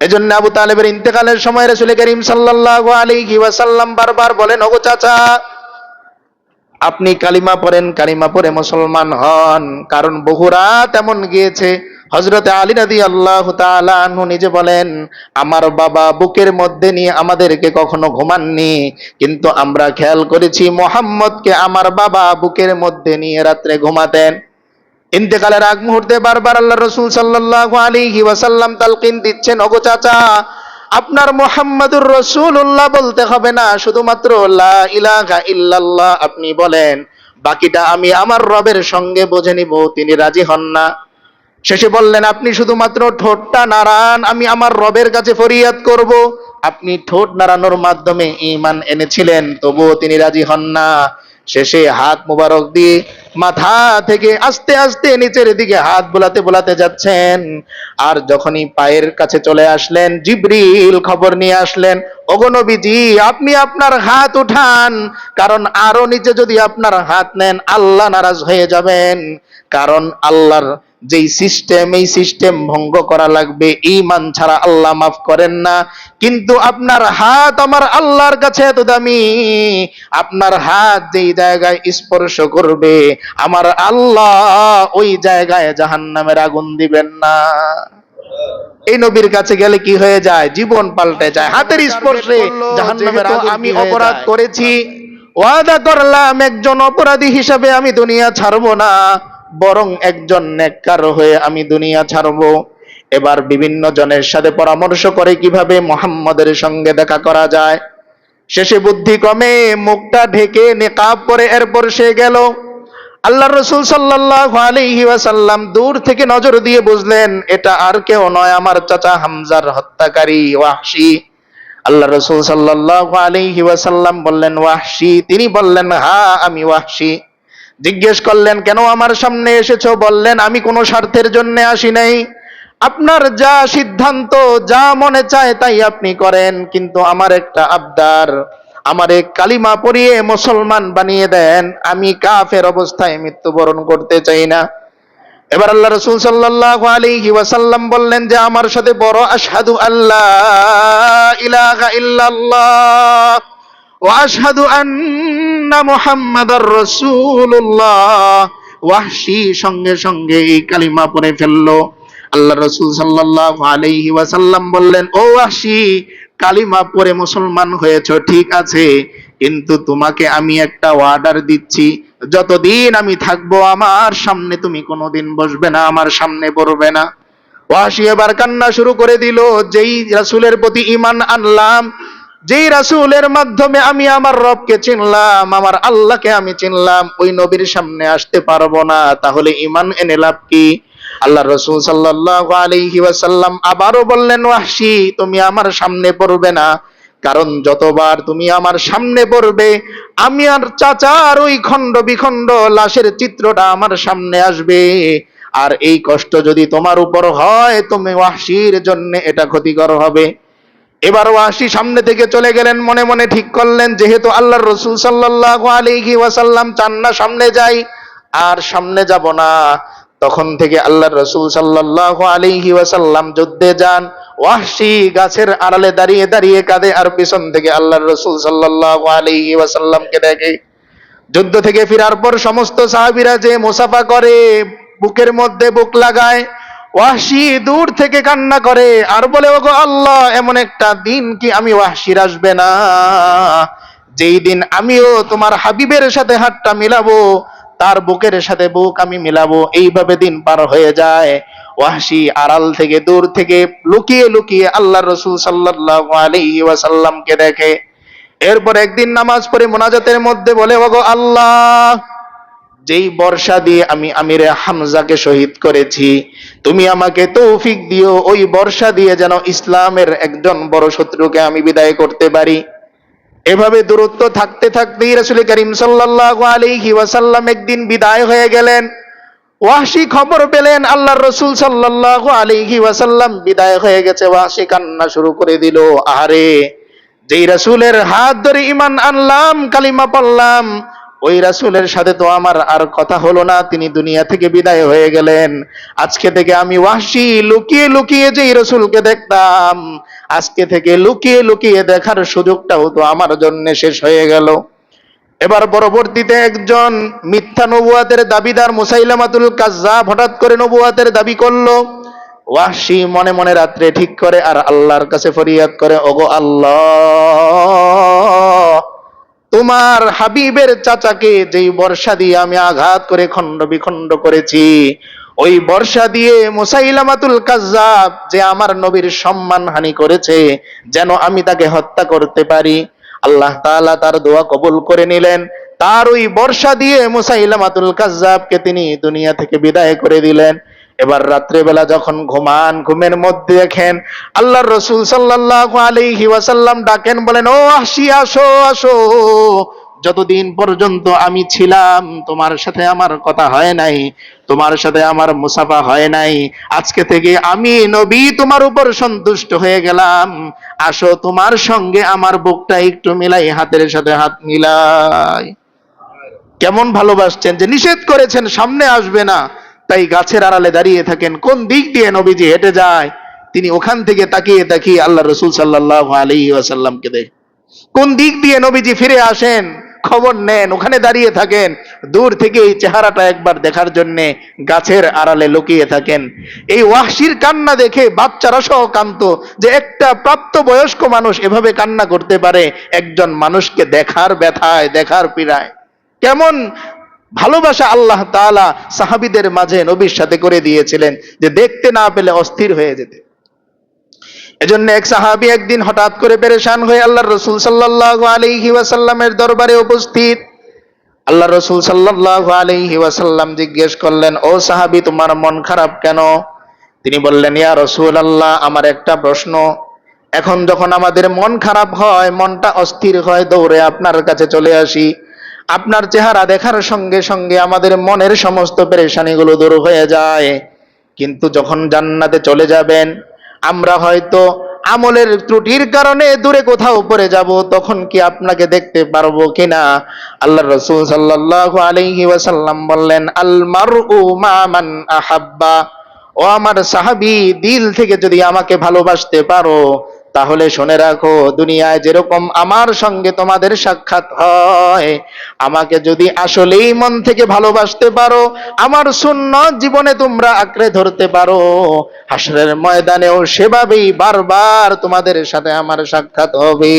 এজন্য আবু তালেবের ইন্তেকালের সময় রসুল করিম সাল্লাল্লাহু আলাইহি ওয়াসাল্লাম বারবার বলেন, ওগো চাচা, আপনি কালিমা পড়েন, কালিমা পড়ে মুসলমান হন। কারণ বহুরা তেমন গিয়েছে হজরতে আলী রাদি আল্লাহ আনহু নিজে বলেন, আমার বাবা বুকের মধ্যে নিয়ে আমাদেরকে কখনো ঘুমাননি, কিন্তু আমরা খেয়াল করেছি মোহাম্মদকে আমার বাবা বুকের মধ্যে নিয়ে রাত্রে ঘুমাতেন। ইন্তেকালের আগ মুহূর্তে বারবার আল্লাহ রসুল সাল্লাল্লাহু আলাইহি ওয়াসাল্লাম তালকিন দিচ্ছেন অগো চাচা, আপনার মোহাম্মদুর রসুল্লাহ বলতে হবে না, শুধুমাত্র ইলাহা ইল্লাল্লাহ আপনি বলেন। বাকিটা আমি আমার রবের সঙ্গে বুঝে নিব, তিনি রাজি হন না। শেষে বললেন, আপনি শুধুমাত্র ঠোঁটটা নাড়ান, আমি আমার রবের কাছে ফরিয়াদ করব। আপনি ঠোঁট নাড়ানোর মাধ্যমে ইমান এনেছিলেন, তবুও তিনি রাজি হন না। শেষে হাত মোবারক দিয়ে মাথা থেকে আস্তে আস্তে নিচের দিকে হাত বোলাতে বোলাতে যাচ্ছেন। আর যখনই পায়ের কাছে চলে আসলেন, জিব্রিল খবর নিয়ে আসলেন অগনবীজি আপনি আপনার হাত উঠান, কারণ আরও নিচে যদি আপনার হাত নেন, আল্লাহ নারাজ হয়ে যাবেন। কারণ আল্লাহর যেই সিস্টেম এই সিস্টেম ভঙ্গ করা লাগবে ইমান ছাড়া আল্লাহ মাফ করেন না। কিন্তু আপনার হাত আমার আল্লাহর কাছে এত দামি। আপনার হাত যেই জায়গায় স্পর্শ করবে আমার আল্লাহ ওই জায়গায় জাহান্নামের আগুন দিবেন না। এই নবীর কাছে গেলে কি হয়ে যায়? জীবন পাল্টে যায়। হাতের স্পর্শে জাহান্নামের আগুন আমি অপরাধ করেছি ওয়াদা করলাম একজন অপরাধী হিসাবে আমি দুনিয়া ছাড়বো না। বরং একজন নেককার হয়ে আমি দুনিয়া ছাড়বো। এবার বিভিন্ন জনের সাথে পরামর্শ করে কীভাবে মোহাম্মদের সঙ্গে দেখা করা যায়। শেষে বুদ্ধি কমে মুখটা ঢেকে নেকাব পরে এরপর সে গেল। আল্লাহ রসুল সাল্লাল্লাহু আলাইহি ওয়াসাল্লাম দূর থেকে নজর দিয়ে বুঝলেন, এটা আর কেউ নয় আমার চাচা হামজার হত্যাকারী ওয়াহশি। আল্লাহ রসুল সাল্লাল্লাহু আলাইহি ওয়াসাল্লাম বললেন, ওয়াহশি? তিনি বললেন হা আমি ওয়াহশি। জিজ্ঞেস করলেন, কেন আমার সামনে এসেছ? বললেন, আমি কোনো স্বার্থের জন্য আসি নাই। আপনার যা সিদ্ধান্ত, যা মনে চায় তাই আপনি করেন, কিন্তু আমার একটা আবদার। আমারে কালিমা পরিয়ে মুসলমান বানিয়ে দেন। আমি কাফের অবস্থায় মৃত্যুবরণ করতে চাই না। এবার আল্লাহ রসুল সাল্লাল্লাহু আলাইহি ওয়াসাল্লাম বললেন যে, আমার সাথে বড় আশহাদু আল্লাহ ইলাহা ইল্লাল্লাহ ওয়া আশহাদু আন্না মুহাম্মাদার রাসূলুল্লাহ। ওয়াহশি সঙ্গে সঙ্গে এই কালিমা পড়ে ফেলল। আল্লাহ রসুল সাল্লাল্লাহু আলাইহি ওয়াসাল্লাম বললেন, ও ওয়াহশি, কালিমা পড়ে মুসলমান হয়েছো, ঠিক আছে, কিন্তু তোমাকে আমি একটা অর্ডার দিচ্ছি। যতদিন আমি থাকব আমার সামনে তুমি কোনোদিন বসবে না, আমার সামনে পড়বে না। ওয়াসি এবার কান্না শুরু করে দিল, যেই রাসূলের প্রতি ইমান আনলাম যেই রাসূলের মাধ্যমে আমি আমার রবকে চিনলাম, আমার আল্লাহকে আমি চিনলাম, ওই নবীর সামনে আসতে পারব না। তাহলে ইমান এনে লাভ কি? আল্লাহ রসুল সাল্লাল্লাহু আলাইহি ওয়াসাল্লাম আবারও বললেন, ওয়াহশি, তুমি আমার সামনে পড়বে না। কারণ যতবার তুমি আমার সামনে পড়বে, আমি আর চাচার ওই খণ্ড বিখণ্ড লাশের চিত্রটা আমার সামনে আসবে। আর এই কষ্ট যদি তোমার উপর হয়, তুমি ওয়াহশির জন্য এটা ক্ষতিকর হবে। এবার ওয়াসি সামনে থেকে চলে গেলেন, মনে মনে ঠিক করলেন, যেহেতু আল্লাহর রসুল সাল্লাল্লাহু আলাইহি ওয়াসাল্লাম চান না সামনে যাই, আর সামনে যাব না। তখন থেকে আল্লাহর রসুল সাল্লাল্লাহু আলাইহি ওয়াসাল্লাম যুদ্ধে যান, ওয়াহশি গাছের আড়ালে দাঁড়িয়ে দাঁড়িয়ে কাঁদে, আর পিছন থেকে আল্লাহর রসুল সাল্লাল্লাহু আলাইহি ওয়াসাল্লামকে দেখে। যুদ্ধ থেকে ফেরার পর সমস্ত সাহাবিরা যে মুসাফা করে, বুকের মধ্যে বুক লাগায় ওয়াহশি দূর থেকে কান্না করে, আর বলে, ওগো আল্লাহ, এমন একটা দিন কি আমি ওয়াহশির আসবে না? যেই দিন আমিও তোমার হাবিবের সাথে হাতটা মিলাবো, তার বুকের সাথে বুক আমি মিলাবো, এইভাবে দিন পার হয়ে যায়। ওয়াহশি আড়াল থেকে দূর থেকে লুকিয়ে লুকিয়ে আল্লাহ রসুল সাল্লাল্লাহু আলাইহি ওয়াসাল্লামকে দেখে। এরপর একদিন নামাজ পড়ে মোনাজাতের মধ্যে বলে, ওগো আল্লাহ যেই বর্ষা দিয়ে আমি আমিরে হামজাকে শহীদ করেছি, তুমি আমাকে তৌফিক দিও ওই বর্ষা দিয়ে যেন ইসলামের একজন বড় শত্রুকে আমি বিদায় করতে পারি। এভাবে দূরত্ব থাকতে থাকতেই রাসূল করিম সাল্লাল্লাহু আলাইহি ওয়াসাল্লাম একদিন বিদায় হয়ে গেলেন। ওয়াহশি খবর পেলেন, আল্লাহর রসুল সাল্লাল্লাহু আলাইহি ওয়াসাল্লাম বিদায় হয়ে গেছে, ওয়াহশি কান্না শুরু করে দিল, আহারে! যেই রাসূলের হাত ধরে ঈমান আনলাম, কালিমা পড়লাম ওই রাসূলের সাথে তো আমার আর কথা হলো না, তিনি দুনিয়া থেকে বিদায় হয়ে গেলেন। আজকে থেকে আমি ওয়াসি লুকিয়ে লুকিয়ে যে রসুলকে দেখতাম, আজকে থেকে লুকিয়ে লুকিয়ে দেখার সুযোগটাও তো আমার জন্য শেষ হয়ে গেল। এবার পরবর্তীতে একজন মিথ্যা নবুয়াতের দাবিদার মুসাইলামাতুল কাজ্জাব হঠাৎ করে নবুয়াতের দাবি করল, ওয়াহশি মনে মনে রাত্রে ঠিক করে আর আল্লাহর কাছে ফরিয়াদ করে, ওগো আল্লাহ! তোমার হাবিবের চাচাকে যেই বর্ষা দিয়ে আমি আঘাত করে খণ্ড বিখণ্ড করেছি, ওই বর্ষা দিয়ে মুসাইলামাতুল কাজ্জাব যে আমার নবীর সম্মান হানি করেছে, যেন আমি তাকে হত্যা করতে পারি। আল্লাহ তাআলা তার দোয়া কবুল করে নিলেন। তার ওই বর্ষা দিয়ে মুসাইলামাতুল কাজ্জাবকে তিনি দুনিয়া থেকে বিদায় করে দিলেন। এবার রাত্রেবেলা যখন ঘুমান, ঘুমের মধ্যে দেখেন আল্লাহর রসুল সাল্লাল্লাহু আলাইহি ওয়াসাল্লাম ডাকেন, বলেন, ও, আসি, আসো আসো। যতদিন পর্যন্ত আমি ছিলাম, তোমার সাথে আমার কথা হয় নাই, তোমার সাথে আমার মুসাফা হয় নাই, আজকে থেকে আমি নবী, তোমার উপর সন্তুষ্ট হয়ে গেলাম। আসো, তোমার সঙ্গে আমার বুকটা একটু মিলাই, হাতের সাথে হাত মিলাই। কেমন ভালোবাসছেন যে নিষেধ করেছেন, সামনে আসবে না। তাই গাছের আড়ালে দাঁড়িয়ে থাকেন। কোন দিক দিয়ে নবীজি হেঁটে যায়? তিনি ওখান থেকে তাকিয়ে তাকিয়ে আল্লাহ রসুল সাল্লাহ আলী ওয়াসাল্লামকে দেখ। কোন দিক দিয়ে নবীজি ফিরে আসেন? খবর নেন, ওখানে দাঁড়িয়ে থাকেন। দূর থেকে এই চেহারাটা একবার দেখার জন্য গাছের আড়ালে লুকিয়ে থাকেন। এই ওয়াহশির কান্না দেখে বাচ্চারা সহ কান্ত যে একটা প্রাপ্ত বয়স্ক মানুষ এভাবে কান্না করতে পারে, একজন মানুষকে দেখার ব্যথায়, দেখার পীড়ায়। কেমন ভালোবাসা আল্লাহ তাআলা সাহাবিদের মাঝে নবীর সাথে করে দিয়েছিলেন যে দেখতে না পেলে অস্থির হয়ে যেতে। এজন্য এক সাহাবি একদিন হঠাৎ করে পেরেশান হয়ে আল্লাহ রসুল সাল্লাল্লাহু আলাইহি ওয়াসাল্লামের দরবারে উপস্থিত। আল্লাহ রসুল সাল্লাল্লাহু আলাইহি ওয়াসাল্লাম জিজ্ঞেস করলেন, ও সাহাবি, তোমার মন খারাপ কেন? তিনি বললেন, ইয়া রসুল আল্লাহ আমার একটা প্রশ্ন। এখন যখন আমাদের মন খারাপ হয়, মনটা অস্থির হয়, দৌড়ে আপনার কাছে চলে আসি। আপনার চেহারা দেখার সঙ্গে সঙ্গে আমাদের মনের সমস্ত পেরেশানিগুলো দূর হয়ে যায়। কিন্তু যখন জান্নাতে চলে যাবেন, আমরা হয়তো আমলের ত্রুটির কারণে দূরে কোথাও পড়ে যাব, তখন কি আপনাকে দেখতে পারব কিনা? আল্লাহ রসুল সাল্লাল্লাহু আলাইহি ওয়াসাল্লাম বললেন আল মারউ মা মান আহাব্বা। ও আমার সাহাবি, দিল থেকে যদি আমাকে ভালোবাসতে পারো তাহলে শুনে রাখো, দুনিয়ায় যেরকম আমার সঙ্গে তোমাদের সাক্ষাৎ হয়, আমাকে যদি আসলেই মন থেকে ভালোবাসতে পারো, আমার শূন্য জীবনে তোমরা আঁকড়ে ধরতে পারো। হাসরের ময়দানেও সেভাবেই বারবার তোমাদের সাথে আমার সাক্ষাৎ হবে।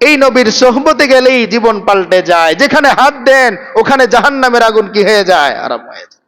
এই নবীর সোহবতে গেলেই জীবন পাল্টে যায়, যেখানে হাত দেন, ওখানে জাহান্নামের আগুন কি হয়ে যায়? আরাম হয়ে যায়